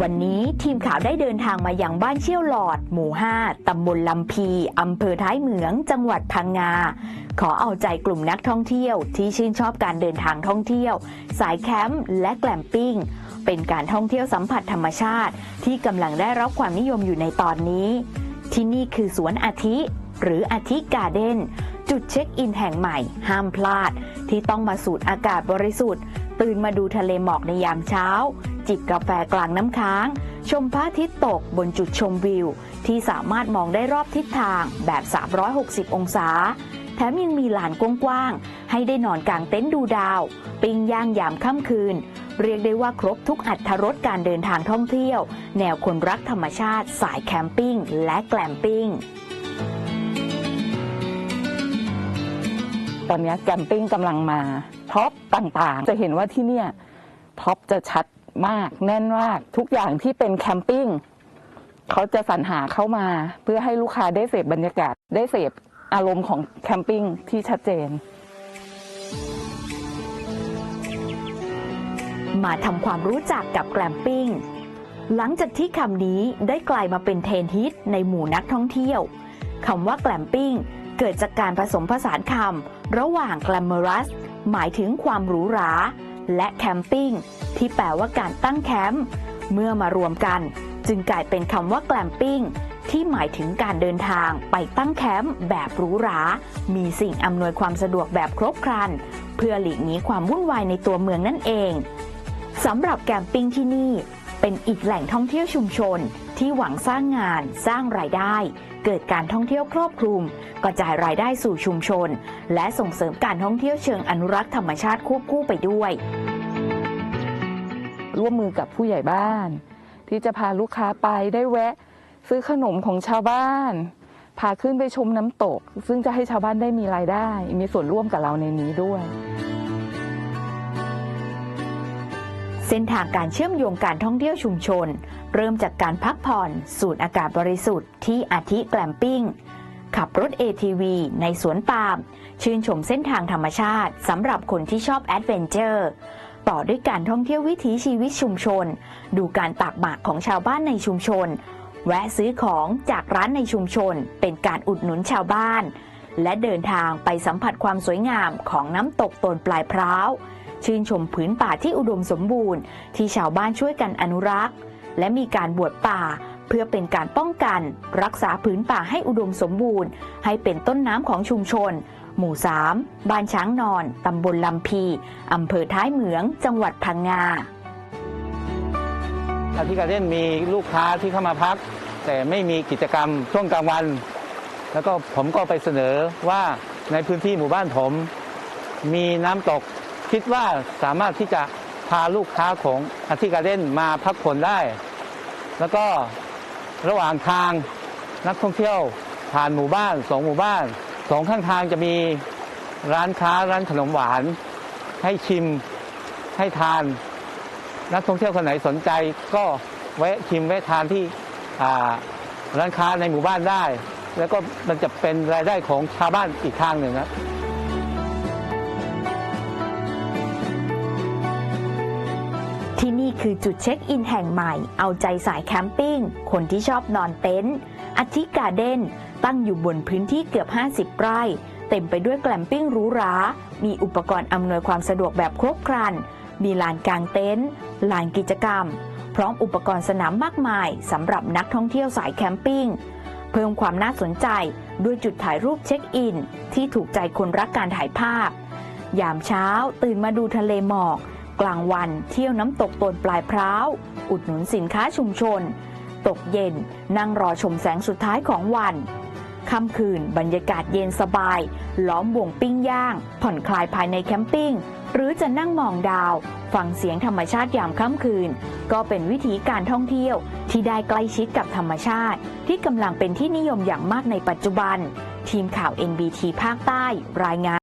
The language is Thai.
วันนี้ทีมข่าวได้เดินทางมาอยังบ้านเชี่ยวหลอด หมู่ 5 ตำบลลำพี อำเภอท้ายเหมือง จังหวัดพังงา ขอเอาใจกลุ่มนักท่องเที่ยว ที่ชื่นชอบการเดินทางท่องเที่ยว สายแคมป์และแกลมปิ้ง เป็นการท่องเที่ยวสัมผัสธรรมชาติ ที่กำลังได้รับความนิยมอยู่ในตอนนี้ ที่นี่คือสวนอาทิ หรืออาทิการ์เด้น จุดเช็คอินแห่งใหม่ ห้ามพลาด ที่ต้องมาสูดอากาศบริสุทธิ์ ตื่นมาดูทะเลหมอกในยามเช้า จิบกาแฟกลางน้ำค้าง ชมพระอาทิตย์ตกบนจุดชมวิว ที่สามารถมองได้รอบทิศทางแบบ 360 องศา แถมยังมีลานกว้างๆ ให้ได้นอนกลางเต็นท์ดูดาว ปิ้งย่างยามค่ำคืน เรียกได้ว่าครบทุกอัตรรสการเดินทางท่องเที่ยว แนวคนรักธรรมชาติ สายแคมปิ้ง และแกลมปิ้งตอนนี้แกมปิ้งกำลังมาท็อปต่างๆ จะเห็นว่าที่เนี่ยท็อปจะชัด มากแน่นมากทุกอย่างที่เป็นแคมปิ้งเขาจะสรรหาเข้ามา เพื่อให้ลูกค้าได้เสพบรรยากาศ ได้เสพอารมณ์ของแคมปิ้งที่ชัดเจน มาทำความรู้จักกับแกลมปิ้งหลังจากที่คำนี้ได้กลายมาเป็นเทรนด์ฮิตในหมู่นักท่องเที่ยวคำว่าแกลมปิ้งเกิดจากการผสมผสานคำระหว่างแกลม o รัสหมายถึงความหรูหรา และแคมปิ้งที่แปลว่าการตั้งแคมป์เมื่อมารวมกัน จึงกลายเป็นคำว่าแกลมปิ้งที่หมายถึงการเดินทางไปตั้งแคมป์แบบหรูหรา มีสิ่งอำนวยความสะดวกแบบครบครัน เพื่อหลีกหนีความวุ่นวายในตัวเมืองนั่นเองสำหรับแกมปิ้งที่นี่ เป็นอีกแหล่งท่องเที่ยวชุมชน ที่หวังสร้างงาน สร้างรายได้ เกิดการท่องเที่ยวครอบคลุม กระจายรายได้สู่ชุมชน และส่งเสริมการท่องเที่ยวเชิงอนุรักษ์ธรรมชาติควบคู่ไปด้วย ร่วมมือกับผู้ใหญ่บ้าน ที่จะพาลูกค้าไปได้แวะ ซื้อขนมของชาวบ้าน พาขึ้นไปชมน้ำตก ซึ่งจะให้ชาวบ้านได้มีรายได้ มีส่วนร่วมกับเราในนี้ด้วยเส้นทางการเชื่อมโยงการท่องเที่ยวชุมชน เริ่มจากการพักผ่อน สูดอากาศบริสุทธิ์ที่อาทิแกลมปิ้ง ขับรถ ATV ในสวนปาล์มชื่นชมเส้นทางธรรมชาติสำหรับคนที่ชอบแอดเวนเจอร์ต่อด้วยการท่องเที่ยววิถีชีวิตชุมชน ดูการตากหมากของชาวบ้านในชุมชน แวะซื้อของจากร้านในชุมชน เป็นการอุดหนุนชาวบ้าน และเดินทางไปสัมผัสความสวยงามของน้ำตกตนปลายพร้าว ชื่นชมผืนป่าที่อุดมสมบูรณ์ ที่ชาวบ้านช่วยกันอนุรักษ์ และมีการบวชป่า เพื่อเป็นการป้องกัน รักษาผืนป่าให้อุดมสมบูรณ์ ให้เป็นต้นน้ำของชุมชน หมู่ 3 บ้านช้างนอน ตำบลลำพีอำเภอท้ายเหมือง จังหวัดพังงาอาทิการเด้นมีลูกค้าที่เข้ามาพัก แต่ไม่มีกิจกรรมช่วงกลางวัน แล้วก็ผมก็ไปเสนอว่าในพื้นที่หมู่บ้านผม มีน้ำตก คิดว่าสามารถที่จะพาลูกค้าของอาทิการเด้นมาพักผ่อนได้ แล้วก็ระหว่างทางนักท่องเที่ยวผ่านหมู่บ้านสองหมู่บ้านสองข้างทางจะมีร้านค้าร้านขนมหวาน ให้ชิมให้ทาน นักท่องเที่ยวคนไหนสนใจก็แวะชิมแวะทานที่ร้านค้าในหมู่บ้านได้ แล้วก็มันจะเป็นรายได้ของชาวบ้านอีกทางหนึ่งนะ ที่นี่คือจุดเช็คอินแห่งใหม่ เอาใจสายแคมปิ้ง คนที่ชอบนอนเต็นท์อาทิการ์เด้น ตั้งอยู่บนพื้นที่เกือบ 50 ไร่ เต็มไปด้วยแกลมปิ้งหรูหรา มีอุปกรณ์อำนวยความสะดวกแบบครบครัน มีลานกลางเต็นท์ ลานกิจกรรม พร้อมอุปกรณ์สนามมากมายสำหรับนักท่องเที่ยวสายแคมปิ้ง เพิ่มความน่าสนใจด้วยจุดถ่ายรูปเช็คอิน ที่ถูกใจคนรักการถ่ายภาพ ยามเช้าตื่นมาดูทะเลหมอก กลางวันเที่ยวน้ำตกตนปลายพร้าว อุดหนุนสินค้าชุมชน ตกเย็นนั่งรอชมแสงสุดท้ายของวันค่ำคืนบรรยากาศเย็นสบาย ล้อมวงปิ้งย่าง ผ่อนคลายภายในแคมปิ้ง หรือจะนั่งมองดาว ฟังเสียงธรรมชาติยามค่ำคืน ก็เป็นวิธีการท่องเที่ยวที่ได้ใกล้ชิดกับธรรมชาติ ที่กำลังเป็นที่นิยมอย่างมากในปัจจุบัน ทีมข่าว NBT ภาคใต้รายงาน